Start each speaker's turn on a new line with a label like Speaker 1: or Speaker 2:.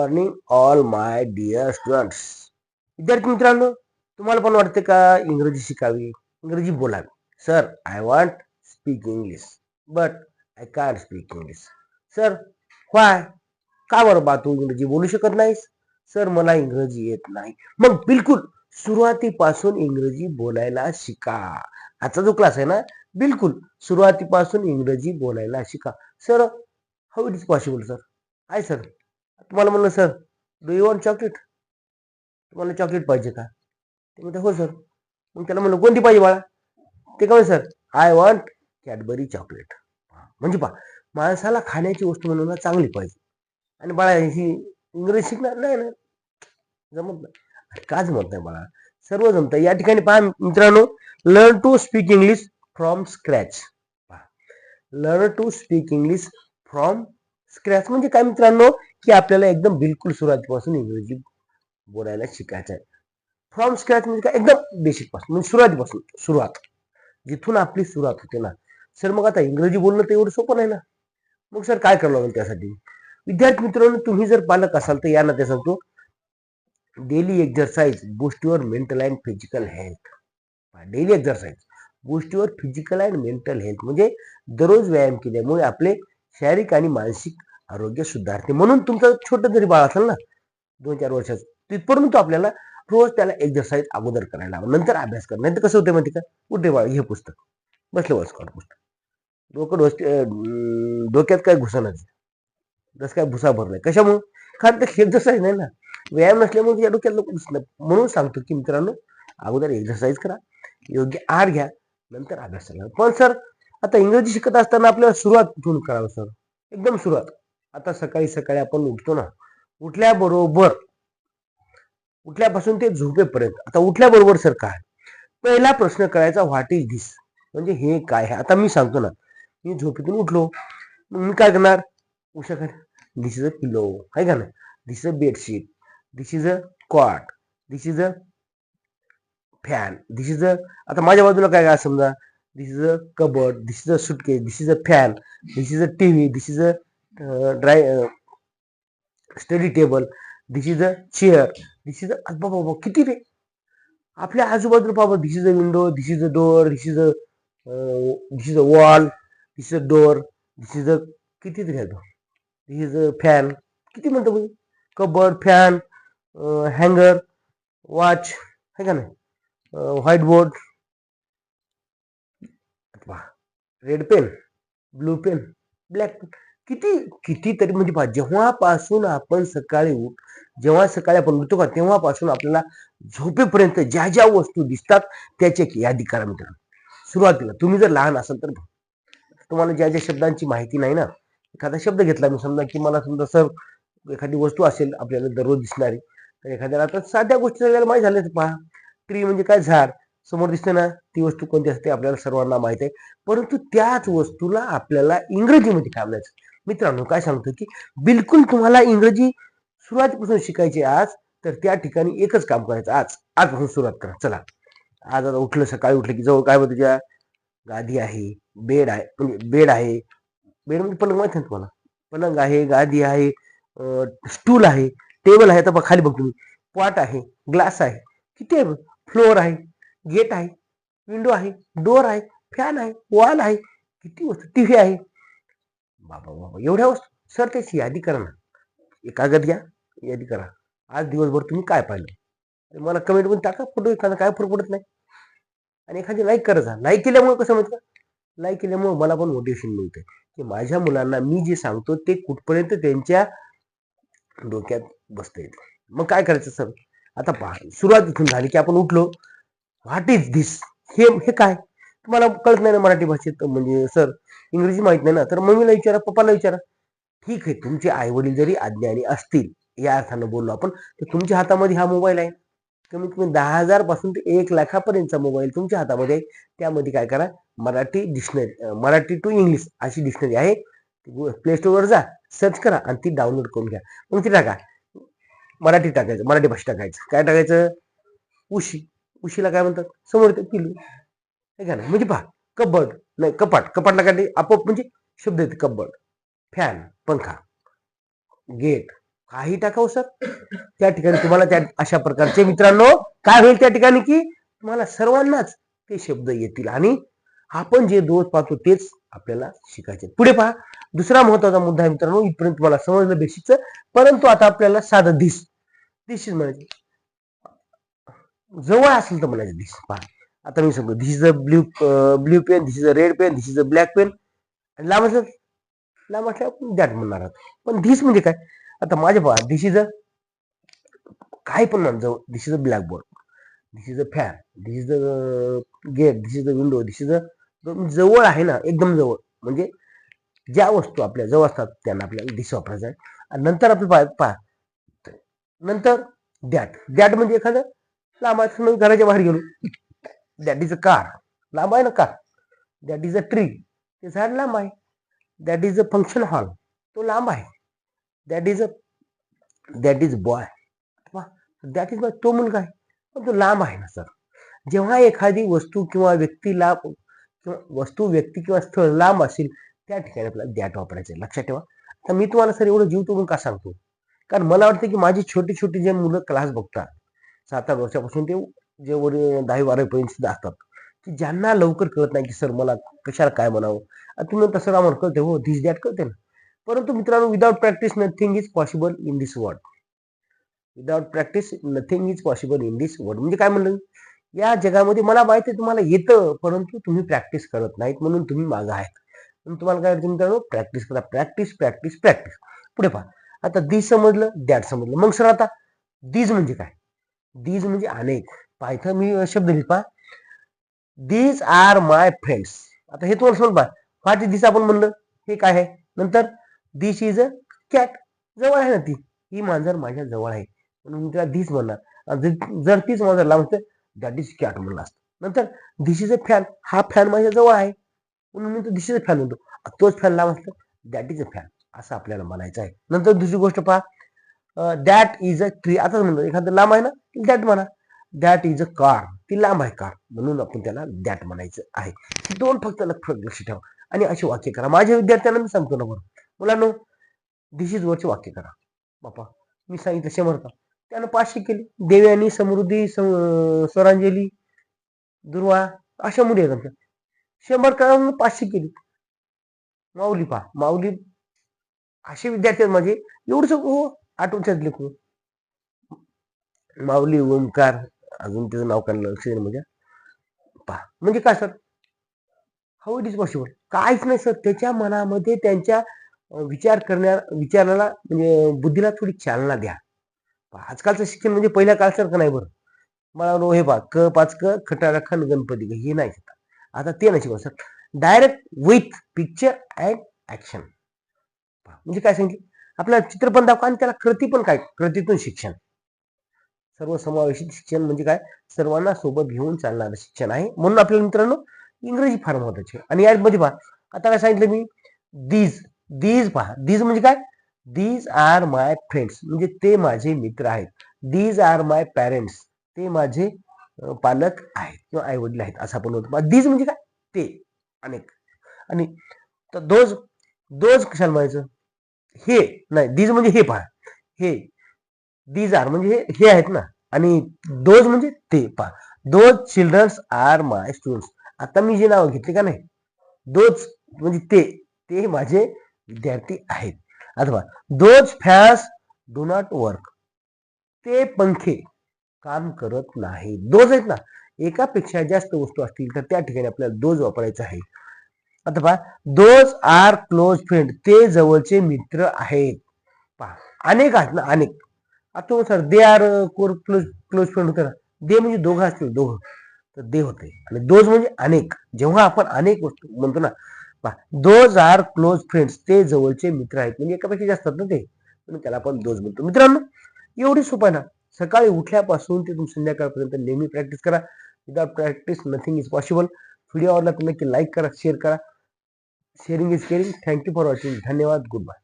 Speaker 1: Morning all my dear students विद्यार्थी मित्रांनो तुम्हाला पण वाटते का इंग्रजी शिकावी? इंग्रजी बोलावी. Sir I want speak English but I can't speak English sir why का बरं बा तू इंग्रजी बोलू शकत नाहीस? सर मला इंग्रजी येत नाही. मग बिलकुल सुरुवातीपासून इंग्रजी बोलायला शिका. आजचा जो क्लास आहे ना बिलकुल सुरुवातीपासून इंग्रजी बोलायला शिका. Sir how it is possible sir आहे सर तुम्हाला म्हणलं sir do you want chocolate तुम्हाला चॉकलेट पाहिजे का? ते म्हणते हो सर. मग त्याला म्हणलं कोणती पाहिजे बाळा? ते काय sir I want Cadbury chocolate म्हणजे पा माणसाला खाण्याची वस्तू म्हणून चांगली पाहिजे. आणि बाळा ही इंग्रजी शिकणार नाही ना. जमत नाही. अरे का जमत नाही बाळा. सर्व जमतं. या ठिकाणी पहा मित्रांनो learn to speak English from scratch learn to speak English from scratch म्हणजे काय मित्रांनो? की आपल्याला एकदम बिलकुल सुरुवातीपासून इंग्रजी बोलायला शिकायचं आहे. फ्रॉम स्क्रॅच म्हणजे काय? एकदम बेसिकपासून म्हणजे सुरुवातीपासून सुरुवात. जिथून आपली सुरुवात होते ना. सर मग आता इंग्रजी बोलणं तर एवढं सोपं नाही ना. मग सर काय करावं लागेल त्यासाठी? विद्यार्थी मित्रांनो तुम्ही जर पालक असाल तर या ना ते सांगतो. Daily exercise boost your mental and physical health daily exercise गोष्टीवर फिजिकल अँड मेंटल हेल्थ म्हणजे दररोज व्यायाम केल्यामुळे आपले शारीरिक आणि मानसिक आरोग्य सुधारते. म्हणून तुमचं छोटं जरी बाळ असेल ना दोन चार वर्षाचं तिथपर्यंत आपल्याला रोज त्याला एक्झरसाईज अगोदर करायला हवं नंतर अभ्यास करा. नाही तर कसं होतं माहिती का? उठे बाळ हे पुस्तक. बसलं वाचकॉट पुस्तक. डोकं डोस डोक्यात काय घुसणार जसं काय भुसा भरलाय. कशामुळे? कारण तर एक्झरसाईज नाही ना. व्यायाम नसल्यामुळे तुझ्या डोक्यात लोक घुसणार म्हणून सांगतो की मित्रांनो अगोदर एक्झरसाईज करा. योग्य आहार घ्या. नंतर अभ्यास करा. पण सर आता इंग्रजी शिकत असताना आपल्याला सुरुवात कुठून करावं सर? एकदम सुरुवात. आता सकाळी सकाळी आपण उठतो ना उठल्याबरोबर उठल्यापासून ते झोपेपर्यंत. आता उठल्याबरोबर सर काय? पहिला प्रश्न करायचा व्हॉट इज दिस म्हणजे हे काय आहे? आता मी सांगतो ना मी झोपेतून उठलो. मी काय करणार? उशाकडे दिस इज अ पिलो आहे का ना this is a bedsheet this is a cot this is a fan this is a आता माझ्या बाजूला काय काय समजा? This is a cupboard this is a suitcase this is a fan this is a T V this is a dry study table this is a chair this is a बाबा किती रे आपल्या आजूबाजूला बाबा this is a window this is a door this is a this is a wall this is a door this is a किती तरी आहे दिस is a fan किती म्हणतो म्हणजे कबर्ड फॅन हँगर वॉच आहे का नाही white board red pen blue pen black pen किती कितीतरी म्हणजे पहा जेव्हापासून आपण सकाळी उठ जेव्हा सकाळी आपण उठतो का तेव्हापासून आपल्याला झोपेपर्यंत ज्या ज्या वस्तू दिसतात त्याची एक यादी करा मित्रांनो. सुरुवातीला तुम्ही जर लहान असाल तर तुम्हाला ज्या ज्या शब्दांची माहिती नाही ना एखादा शब्द घेतला मी समजा की मला समजा सर एखादी वस्तू असेल आपल्याला दररोज दिसणारी तर एखाद्याला आता साध्या गोष्टी आपल्याला माहीत झाल्या पहा. ट्री म्हणजे काय? झाड. समोर दिसते ना ती वस्तू कोणती असते आपल्याला सर्वांना माहीत आहे. परंतु त्याच वस्तूला आपल्याला इंग्रजीमध्ये काय म्हणायचं मित्रांनो काय सांगतो की बिलकुल तुम्हाला इंग्रजी सुरुवातीपासून शिकायची आज तर त्या ठिकाणी एकच काम करायचं आज. आजपासून सुरुवात करा. चला. आज आता उठलं सकाळी उठलं की जवळ काय होतं तुझ्या? गादी आहे बेड आहे म्हणजे बेड आहे. बेड म्हणजे पलंग माहिती आहे तुम्हाला? पलंग आहे गादी आहे स्टूल आहे टेबल आहे. तर खाली बघ तुम्ही. पॉट आहे ग्लास आहे. किती आहे फ्लोअर आहे. गेट आहे विंडो आहे डोअर आहे फॅन आहे वॉल आहे किती वस्तू टी व्ही आहे. बाबा बाबा एवढ्या वस्तू. सर त्याची यादी करा ना. एक कागद घ्या यादी करा. आज दिवसभर तुम्ही काय पाहिलं? मला कमेंट पण टाका फोटो एखादा काय फरक पडत नाही. आणि एखादी लाईक करत जा. लाईक केल्यामुळे कसं माहिती का लाईक केल्यामुळे मला पण मोटिवेशन मिळते की माझ्या मुलांना मी जे सांगतो ते कुठपर्यंत त्यांच्या डोक्यात बसता येते मग काय करायचं सर? आता पहा सुरुवात इथून झाली की आपण उठलो. व्हॉट इज धिस हे हे काय? तुम्हाला कळत नाही ना मराठी भाषेत म्हणजे सर इंग्रजी माहीत नाही ना. तर मम्मीला विचारा पप्पाला विचारा. ठीक आहे तुमचे आई वडील जरी अज्ञानी असतील या अर्थानं बोललो आपण तर तुमच्या हातामध्ये हा मोबाईल आहे. कमीत कमी दहा हजारपासून ते एक लाखापर्यंतचा मोबाईल तुमच्या हातामध्ये आहे. त्यामध्ये काय करा Marathi dictionary Marathi to English अशी डिक्शनरी आहे. प्ले स्टोअरवर जा सर्च करा आणि ती डाउनलोड करून घ्या. मग ती टाका. मराठी टाकायचं मराठी भाषा टाकायचं. काय टाकायचं? उशी. उशीला काय म्हणतात? समोर ते पिलू हे का नाही म्हणजे पहा कबड. नाही कपाट. कपाटला काय आपोआप म्हणजे शब्द येते कबड. फॅन पंखा. गेट. काही टाकाव सर? त्या ठिकाणी तुम्हाला त्या अशा प्रकारचे मित्रांनो काय होईल त्या ठिकाणी की तुम्हाला सर्वांनाच ते शब्द येतील. आणि आपण जे दोष पाहतो तेच आपल्याला शिकायचे पुढे पहा. दुसरा महत्त्वाचा मुद्दा आहे मित्रांनो इथपर्यंत तुम्हाला समजलं बेसिकचं. परंतु आता आपल्याला साधं दिस. दिस म्हणायचे जवळ असेल तर म्हणायचं धीस पहा आता मी सांगतो this is a blue blue pen this is a red pen this is a black pen आणि लांब असेल लांब असल्यावर दॅट म्हणणार आहोत. पण धिस म्हणजे काय? आता माझ्या पहा दिस इज अ काय पण म्हणा जवळ this is a black board this is a fan this is a gate this is a window this is a जवळ आहे ना एकदम जवळ. म्हणजे ज्या वस्तू आपल्या जवळ असतात त्यांना आपल्याला दिस वापरायचं आहे. आणि नंतर आपलं पहा पहा. नंतर दॅट दॅट म्हणजे एखादं लांब आहे समजा घराच्या बाहेर गेलो. दॅट इज अ कार लांब आहे ना car that is a tree ते झाड लांब आहे. That is a function hall तो लांब आहे. That is a that is boy that is boy तो मुलगा आहे. पण तो लांब आहे ना सर जेव्हा एखादी वस्तू किंवा व्यक्ती लांब किंवा वस्तू व्यक्ती किंवा स्थळ लांब असेल त्या ठिकाणी आपल्याला दॅट वापरायचं आहे. लक्षात ठेवा. तर मी तुम्हाला सर एवढं जीव तोडून का सांगतो? कारण मला वाटतं की माझी छोटी छोटी जे मुलं क्लास बघतात सात आठ वर्षापासून ते जे वर दहावी बारावीपर्यंत सुद्धा असतात. की ज्यांना लवकर कळत नाही की सर मला कशाला काय म्हणावं? आणि तुम्ही तसं आम्हाला कळते हो दिस दॅट कळते ना. परंतु मित्रांनो without practice nothing is possible in this world without practice nothing is possible in this world म्हणजे काय म्हणलं? या जगामध्ये मला माहिती आहे तुम्हाला येतं परंतु तुम्ही प्रॅक्टिस करत नाहीत म्हणून तुम्ही मागं आहेत. म्हणून तुम्हाला काय वाटतं मित्रांनो? प्रॅक्टिस करा प्रॅक्टिस प्रॅक्टिस प्रॅक्टिस पुढे पहा. आता दिस समजलं दॅट समजलं. मग सर आता दीज म्हणजे काय? दीज म्हणजे अनेक. पायथन मी शब्द लिहित पहा. दीज आर माय फ्रेंड्स आता हे तुम्हाला समज पहा. फाटी दिस आपण म्हणलं? हे काय आहे? नंतर दिस इज अ कॅट जवळ आहे ना ती? ही मांजर माझ्या जवळ आहे. म्हणून मी तिला दिस म्हणणार. जर- तीच मांजर लांब असते दॅट इज कॅट म्हणलं असतं नंतर दिस इज अ फॅन हा फॅन माझ्या जवळ आहे. म्हणून मी तो दिस इज अ फॅन म्हणतो. तोच फॅन लांब असतो दॅट इज अ फॅन असं आपल्याला म्हणायचं आहे. नंतर दुसरी गोष्ट पहा. दॅट इज अ ट्री आता म्हणतो एखादं लांब आहे ना? दॅट म्हणा. दॅट इज अ कार ती लांब आहे कार म्हणून आपण त्याला दॅट म्हणायचं आहे. दोन फक्त लक्ष लक्ष ठेवा. आणि अशी वाक्य करा. माझ्या विद्यार्थ्यांना मी सांगतो ना बरं. मुलांनो दिस इज वरची वाक्य करा. बापा मी सांगितलं शंभर का? त्यानं पाचशे केली. देव्यानी समृद्धी स्वरांजली दुर्वा अशा मुली आहेत आमच्या. शंभर करा पाचशे केली. माऊली पहा. माऊली असे विद्यार्थी आहेत माझे. एवढंच हो आठवण लिखू माऊली ओंकार अजून त्याचं नाव काढलं लक्ष म्हणजे पहा म्हणजे काय sir how it is possible काहीच नाही सर त्याच्या मनामध्ये त्यांच्या विचार करण्या विचाराला म्हणजे बुद्धीला थोडी चालना द्या. पहा, आजकालचं शिक्षण म्हणजे पहिल्या काळसारखं नाही बरं. मला हे पा क पाच क खटारा खन गणपती ग हे नाही आता. ते नाही शिकवत sir direct with picture and action म्हणजे काय सांगितलं आपल्याला चित्रपण दाखवा आणि त्याला कृती पण काय कृतीतून शिक्षण. सर्वसमावेशित शिक्षण म्हणजे काय? सर्वांना सोबत घेऊन चालणारं शिक्षण आहे. म्हणून आपल्याला मित्रांनो इंग्रजी फार महत्वाची आहे. आणि यामध्ये पहा आता काय सांगितलं मी? दीज दीज पहा. दीज म्हणजे काय? दीज आर माय फ्रेंड्स म्हणजे ते माझे मित्र आहेत. दीज आर माय पॅरेंट्स ते माझे पालक आहेत किंवा आई वडील आहेत असं आपण म्हणतो. दीज म्हणजे काय? ते. अनेक. आणि तर दोज दोज कशाला म्हणायचं? हे. नाही दीज म्हणजे हे पहा. हे. दीज आर म्हणजे हे. हे आहेत ना. आणि दोज म्हणजे ते पहा. Those childrens are my students आता मी जे नाव घेतले का नाही? दोज म्हणजे ते ते माझे विद्यार्थी आहेत. अथवा those fans do not work ते पंखे काम करत नाही. दोज आहेत ना एकापेक्षा जास्त वस्तू असतील तर त्या ठिकाणी आपल्याला दोज वापरायचा आहे. अथवा दोज आर क्लोज फ्रेंड ते जवळचे मित्र आहेत. पहा अनेक आहेत ना अनेक. आता हो sir they are core close close friend होते ना दे म्हणजे दोघं असतील दोघं. तर दे होते. आणि दोज म्हणजे अनेक. जेव्हा आपण अनेक वस्तू म्हणतो ना दोज आर क्लोज फ्रेंड्स ते जवळचे मित्र आहेत. म्हणजे एकापेक्षा जास्त ना ते. म्हणून त्याला आपण दोज म्हणतो. मित्रांनो एवढी सोपं आहे ना. सकाळी उठल्यापासून ते तुम्ही संध्याकाळपर्यंत नेहमी प्रॅक्टिस करा. Without practice nothing is possible video आवडला तर नक्की लाईक करा शेअर करा. Sharing is caring thank you for watching धन्यवाद. Good bye